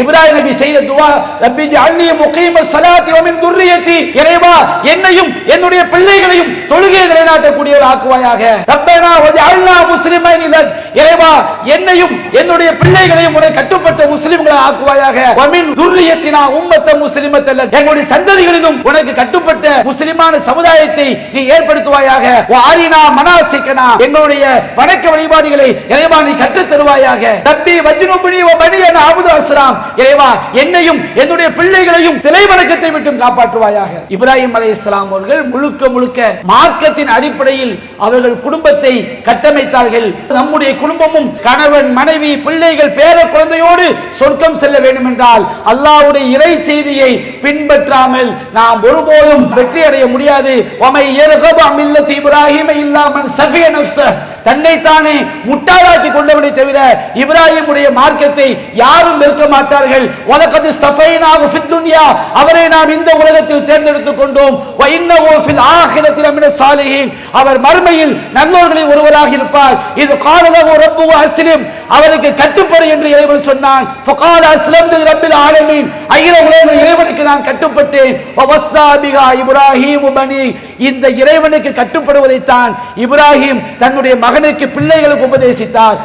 இப்ராஹிம் நபி செய்த துவா ரப்பி ஜஅல்னி முகீம ஸலாத்தி வ மின் துர்ரியத்தி. இறைவா என்னையும் என்னுடைய பிள்ளைகளையும் தொழுகையை நிலைநாட்டக்கூடியவர் ஆக்குவாயாக. ரப்பனா வஜஅல்னா முஸ்லிமைன் லக் இறைவா என்னையும் என்னுடைய பிள்ளைகளையும் உடைய கட்டுப்பட்ட முஸ்லிம்களை ஆக்குவாயாக. வ மின் துர்ரியத்தினா உம்மத்த முஸ்லிமத்த லக் எங்களுடைய சந்ததிகளிலும் உனக்கு கட்டுப்பட்ட முஸ்லிமான சமுதாயத்தை நீ ஏற்படுத்துவாயாக. வ ஆரினா மனாசிக்கனா எங்களுடைய வணக்க வழிபாடுகளை இறைவா நீ கற்றுத் தருவாயாக ரப்பி வஜ்னுபுனி வ பனியன அபுது அஸ்லாம். இறைவா என்னையும் என்னுடைய பிள்ளைகளையும் சிலை வணக்கத்தை விட்டும் காப்பாற்றுவாயாக. இப்ராஹிம் அலைஹிஸ்ஸலாம் அவர்கள் முழுக்க முழுக்க மார்க்கத்தின் அடிப்படையில் அவர்கள் குடும்பத்தை கட்டமைத்தார்கள். நம்முடைய குடும்பமும் கணவன் மனைவி பிள்ளைகள் பேர குழந்தையோடு சொர்க்கம் செல்ல வேண்டும் என்றால் அல்லாவுடைய இறை செய்தியை பின்பற்றாமல் நாம் ஒருபோதும் வெற்றி அடைய முடியாது. இப்ராஹிம் இல்லாமன் சஃபிய தன்னைத்தானே முட்டாளாக்கி கொண்டவனை தவிர இப்ராஹிமுடைய மார்க்கத்தை யாரும் வெறுக்க மாட்டார்கள். சொல்கிறார்கள் அவரை நாம் இந்த உலகத்தில் தேர்ந்தெடுத்துக் கொண்டோம். வ அவர் மறுமையில் நல்லோர்களில் ஒருவராக இருப்பார். இது அஸ்லிம். அவருக்கு கட்டுப்படு என்று இறைவன் சொன்னான். இறைவனுக்கு நான் கட்டுப்பட்டேன். வ வஸ்ஸா இந்த இறைவனுக்கு கட்டுப்படுவதைத்தான் இப்ராஹிம் தன்னுடைய மகனுக்கு பிள்ளைகளுக்கு உபதேசித்தார்.